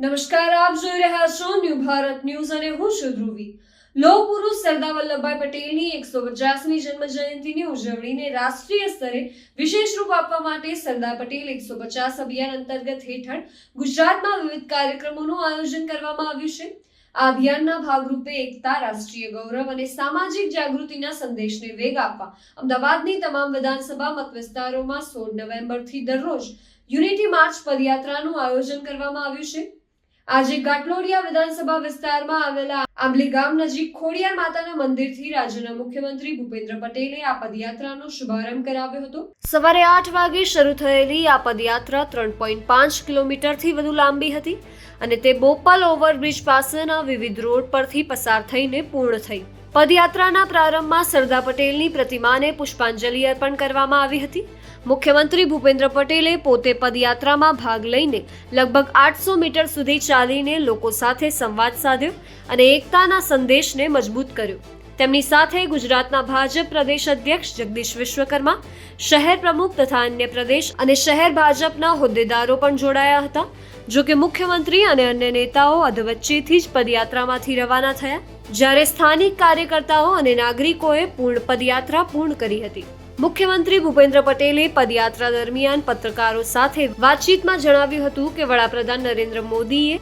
નમસ્કાર, આપ જોઈ રહ્યા છો ન્યૂ ભારત ન્યૂઝ અને હું છું ધ્રુવી. લોહ પુરુષ સરદાર વલ્લભભાઈ પટેલની એકસો પચાસમી જન્મ જયંતિની ઉજવણીને રાષ્ટ્રીય સ્તરે વિશેષ રૂપ આપવા માટે સરદાર પટેલ એકસો પચાસ અભિયાન અંતર્ગત હેઠળ ગુજરાતમાં વિવિધ કાર્યક્રમોનું આયોજન કરવામાં આવ્યું છે. આ અભિયાનના ભાગરૂપે એકતા, રાષ્ટ્રીય ગૌરવ અને સામાજિક જાગૃતિના સંદેશને વેગ આપવા અમદાવાદની તમામ વિધાનસભા મત વિસ્તારોમાં સોળ નવેમ્બરથી દરરોજ યુનિટી માર્ચ પદયાત્રાનું આયોજન કરવામાં આવ્યું છે. આજે ગાટલોડિયા વિધાનસભા વિસ્તારમાં આવેલા આંબલી ગામ નજીક ખોડિયાર માતાના મંદિરથી રાજ્યના મુખ્યમંત્રી ભૂપેન્દ્ર પટેલે આ પદયાત્રાનો શુભારંભ કરાવ્યો હતો. સવારે આઠ વાગે શરૂ થયેલી આ પદયાત્રા ત્રણ પોઈન્ટ પાંચ કિલોમીટરથી વધુ લાંબી હતી અને તે બોપલ ઓવરબ્રિજ પાસેના વિવિધ રોડ પરથી પસાર થઈને પૂર્ણ થઈ. પદયાત્રાના પ્રારંભમાં સરદાર પટેલની પ્રતિમાને પુષ્પાંજલિ અર્પણ કરવામાં આવી હતી. મુખ્યમંત્રી ભૂપેન્દ્ર પટેલે પોતે પદયાત્રામાં ભાગ લઈને લગભગ આઠસો મીટર સુધી ચાલીને લોકો સાથે સંવાદ સાધ્યો અને એકતાના સંદેશને મજબૂત કર્યો. તેમની સાથે ગુજરાતના ભાજપ પ્રદેશ અધ્યક્ષ જગદીશ વિશ્વકર્મા, શહેર પ્રમુખ તથા અન્ય પ્રદેશ અને શહેર ભાજપના હોદ્દેદારો પણ જોડાયા હતા, જો કે મુખ્યમંત્રી અને અન્ય નેતાઓ અધવચ્ચેથી જ પદયાત્રામાંથી રવાના થયા. જ્યારે સ્થાનિક કાર્યકર્તાઓ અને નાગરિકોએ પૂર્ણ પદયાત્રા પૂર્ણ કરી હતી. મુખ્યમંત્રી ભૂપેન્દ્ર પટેલે પદયાત્રા દરમિયાન પત્રકારો સાથે વાતચીતમાં જણાવ્યું હતું કે વડાપ્રધાન નરેન્દ્ર મોદીએ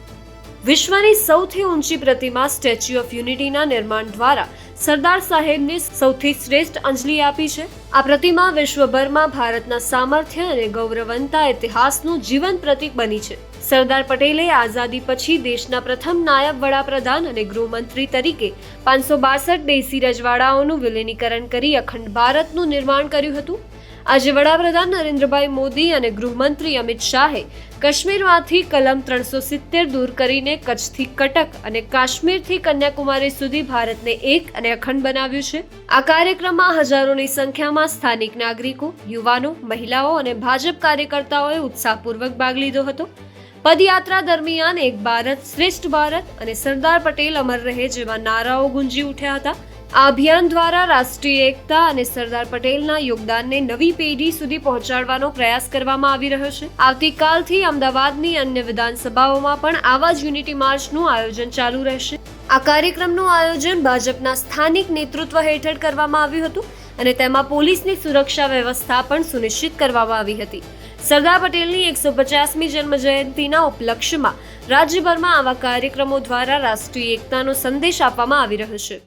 વિશ્વની સૌથી ઊંચી પ્રતિમા સ્ટેચ્યુ ઓફ યુનિટીના નિર્માણ દ્વારા સરદાર સાહેબને સૌથી શ્રેષ્ઠ અંજલિ આપી છે. આ પ્રતિમા વિશ્વભરમાં ભારતના સામર્થ્ય અને ગૌરવંતા ઇતિહાસનું જીવન પ્રતીક બની છે. સરદાર પટેલે આઝાદી પછી દેશના પ્રથમ નાયબ વડાપ્રધાન અને ગૃહમંત્રી તરીકે પાંચસો બાસઠ દેશી રજવાડાઓનું વિલીનીકરણ કરી અખંડ ભારતનું નિર્માણ કર્યું હતું. આજે વડાપ્રધાન નરેન્દ્રભાઈ મોદી અને ગૃહમંત્રી અમિત શાહે કાશ્મીરમાંથી કલમ ત્રણસો સિત્તેર દૂર કરીને કચ્છથી કટક અને કાશ્મીરથી કન્યાકુમારી સુધી ભારતને એક અને અખંડ બનાવ્યું છે. આ કાર્યક્રમમાં હજારોની સંખ્યામાં સ્થાનિક નાગરિકો, યુવાનો, મહિલાઓ અને ભાજપ કાર્યકર્તાઓએ ઉત્સાહપૂર્વક ભાગ લીધો હતો. પદયાત્રા દરમિયાન એક ભારત શ્રેષ્ઠ ભારત અને સરદાર પટેલ અમર રહે જેવા નારાઓ ગુંજી ઉઠ્યા હતા. આ અભિયાન દ્વારા રાષ્ટ્રીય એકતા અને સરદાર પટેલના યોગદાનને નવી પેઢી સુધી પહોંચાડવાનો પ્રયાસ કરવામાં આવી રહ્યો છે. આવતીકાલથી અમદાવાદની અન્ય વિધાનસભાઓમાં પણ આવા જ યુનિટી માર્ચનું આયોજન ચાલુ રહેશે. આ કાર્યક્રમનું આયોજન ભાજપના સ્થાનિક નેતૃત્વ હેઠળ કરવામાં આવ્યું હતું અને તેમાં પોલીસની સુરક્ષા વ્યવસ્થા પણ સુનિશ્ચિત કરવામાં આવી હતી. સરદાર પટેલની એકસો પચાસમી જન્મ જયંતિના ઉપલક્ષ્યમાં રાજ્યભરમાં આવા કાર્યક્રમો દ્વારા રાષ્ટ્રીય એકતાનો સંદેશ આપવામાં આવી રહ્યો છે.